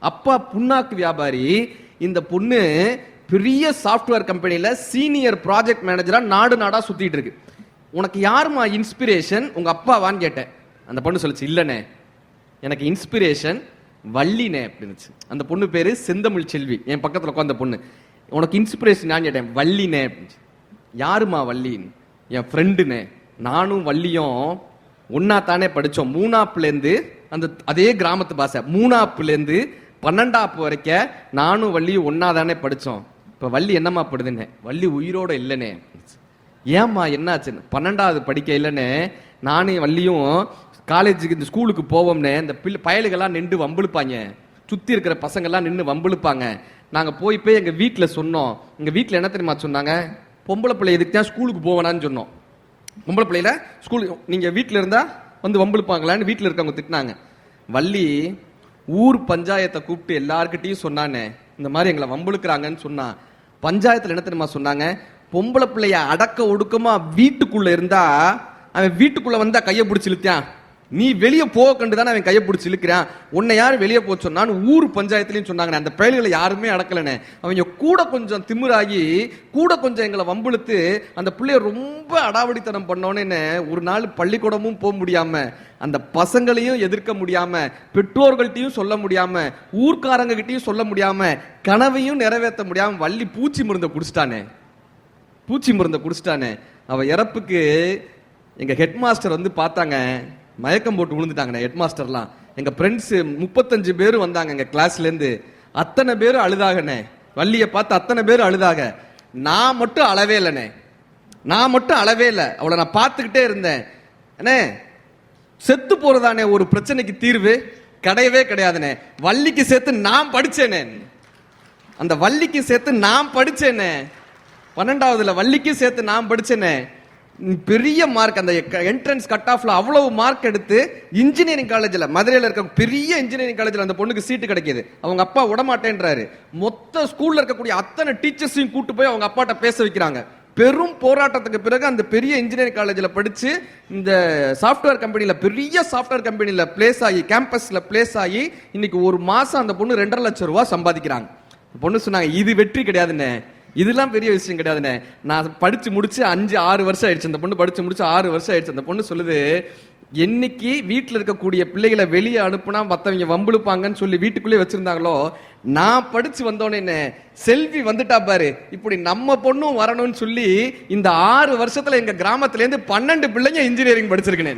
அப்பா புண்ணாக்கு வியாபாரி. இந்த பொண்ணு பெரிய சாஃப்ட்வேர் கம்பெனியில் சீனியர் ப்ராஜெக்ட் மேனேஜராக நாடு நாடாக சுற்றிட்டு இருக்கு. உனக்கு யாருமா இன்ஸ்பிரேஷன் உங்கள் அப்பாவான்னு கேட்டேன். அந்த பொண்ணு சொல்லிச்சு இல்லைண்ணே எனக்கு இன்ஸ்பிரேஷன் வள்ளினே அப்படின்னுச்சு. அந்த பொண்ணு பேர் செந்தமிழ் செல்வி. என் பக்கத்தில் உட்காந்த பொண்ணு. உனக்கு இன்ஸ்பிரேஷன் நான் கேட்டேன் வள்ளினே அப்படின்னுச்சு. யாருமா வள்ளின்னு என் ஃப்ரெண்டுனே நானும் வள்ளியும் ஒன்னா தானே படித்தோம் மூணாப்புலேருந்து அந்த அதே கிராமத்து பாஷை. மூணாப்புலேருந்து பன்னெண்டாப்பு வரைக்கும் நானும் வள்ளியும் ஒன்னா தானே படித்தோம் இப்போ வள்ளி என்னம்மா படுதுன்னு? வள்ளி உயிரோட இல்லைனே. ஏம்மா என்னாச்சுன்னு? பன்னெண்டாவது படிக்க இல்லைன்னு நானும் வள்ளியும் காலேஜுக்கு இந்த ஸ்கூலுக்கு போவோம்னே. இந்த பிள்ளை பயலுகள்லாம் நின்று வம்பிழுப்பாங்க. சுற்றி இருக்கிற பசங்கள்லாம் நின்று வம்பிழுப்பாங்க. நாங்கள் போய் போய் எங்கள் வீட்டில் சொன்னோம். எங்கள் வீட்டில் என்ன தெரியுமா சொன்னாங்க? பொம்பளை பிள்ளை எதுக்கு தான் ஸ்கூலுக்கு போவேனான்னு சொன்னோம். பொம்பளை பிள்ளையில ஸ்கூல் நீங்கள் வீட்டில் இருந்தால் வந்து வம்பிழுப்பாங்களான்னு வீட்டில் இருக்கவங்க திட்டினாங்க. வள்ளி ஊர் பஞ்சாயத்தை கூப்பிட்டு எல்லாருக்கிட்டையும் சொன்னானே இந்த மாதிரி எங்களை வம்புழுக்கிறாங்கன்னு சொன்னான் பஞ்சாயத்தில் என்ன தெரியுமா சொன்னாங்க? பொம்பளை பிள்ளைய அடக்க ஒடுக்கமா வீட்டுக்குள்ள இருந்தா அவன் வீட்டுக்குள்ள வந்தா கையை பிடிச்சிருத்தியான் நீ வெளியே போக கண்டு தானே அவன் கையை பிடிச்சி இழுக்கிறான். உன்னை யார் வெளியே போக சொன்னான்னு ஊர் பஞ்சாயத்துலையும் சொன்னாங்க அந்த பயல்களை யாருமே அடக்கலனே அவங்க கூட கொஞ்சம் திமிராகி கூட கொஞ்சம் எங்களை வம்புழுத்து அந்த பிள்ளைய ரொம்ப அடாவடித்தனம் பண்ணோன்னு ஒரு நாள் பள்ளிக்கூடமும் போக முடியாம அந்த பசங்களையும் எதிர்க்க முடியாம பெற்றோர்கள்ட்டையும் சொல்ல முடியாம ஊர்க்காரங்க கிட்டையும் சொல்ல முடியாம கனவையும் நிறைவேற்ற முடியாம வள்ளி பூச்சி மருந்தை குடிச்சிட்டானே. பூச்சி மருந்தை குடிச்சிட்டானே. அவ இறப்புக்கு எங்க ஹெட் மாஸ்டர் வந்து பார்த்தாங்க. மயக்கம் போட்டு விழுந்துட்டாங்கண்ணே ஹெட் மாஸ்டர்லாம் எங்கள் ஃப்ரெண்ட்ஸு முப்பத்தஞ்சு பேர் வந்தாங்க எங்கள் கிளாஸ்லேருந்து அத்தனை பேர் அழுதாகண்ணே. வள்ளியை பார்த்து அத்தனை பேர் அழுதாக. நான் மட்டும் அழவே இல்லைண்ணே. நான் மட்டும் அழவே இல்லை. அவளை நான் பார்த்துக்கிட்டே இருந்தேன். அண்ணே செத்து போகிறதானே ஒரு பிரச்சனைக்கு தீர்வு? கிடையவே கிடையாதுண்ணே. வள்ளிக்கு சேர்த்து நான் படித்தேனே அந்த வள்ளிக்கு சேர்த்து நான் படித்தேனே பன்னெண்டாவதுல வள்ளிக்கும் சேர்த்து நான் படித்தேனே பெரிய மார்க் அந்த என்ட்ரன்ஸ் கட் ஆஃப்ல அவ்வளவு மார்க் எடுத்து இன்ஜினியரிங் காலேஜில் மதுரையில் இருக்க பெரிய இன்ஜினியரிங் காலேஜில் அந்த பொண்ணுக்கு சீட்டு கிடைக்கிது. அவங்க அப்பா விடமாட்டேன்றாரு. மொத்த ஸ்கூல்ல இருக்கக்கூடிய அத்தனை டீச்சர்ஸையும் கூட்டு போய் அவங்க அப்பாட்ட பேச வைக்கிறாங்க. பெரும் போராட்டத்துக்கு பிறகு அந்த பெரிய இன்ஜினியரிங் காலேஜில் படிச்சு இந்த சாஃப்ட்வேர் கம்பெனியில் பெரிய சாஃப்ட்வேர் கம்பெனியில் பிளேஸ் ஆகி கேம்பஸில் பிளேஸ் ஆகி இன்னைக்கு ஒரு மாதம் அந்த பொண்ணு ரெண்டரை லட்சம் ரூபா சம்பாதிக்கிறாங்க. பொண்ணு சொன்னாங்க இது வெற்றி கிடையாதுண்ணே இதெல்லாம் பெரிய விஷயம் கிடையாதுண்ணே. நான் படித்து முடிச்சு அஞ்சு ஆறு வருஷம் ஆயிடுச்சு. அந்த பொண்ணு படித்து முடிச்சு ஆறு வருஷம் ஆயிடுச்சு. அந்த பொண்ணு சொல்லுது என்னைக்கு வீட்டில் இருக்கக்கூடிய பிள்ளைகளை வெளியே அனுப்புனா மற்றவங்க வம்பிழுப்பாங்கன்னு சொல்லி வீட்டுக்குள்ளே வச்சிருந்தாங்களோ நான் படிச்சு வந்தோடனே செல்வி வந்துட்டா பாரு. இப்படி நம்ம பொண்ணும் வரணும்னு சொல்லி இந்த ஆறு வருஷத்துல எங்க கிராமத்துலேருந்து பன்னெண்டு பிள்ளைங்க இன்ஜினியரிங் படிச்சிருக்கேன்.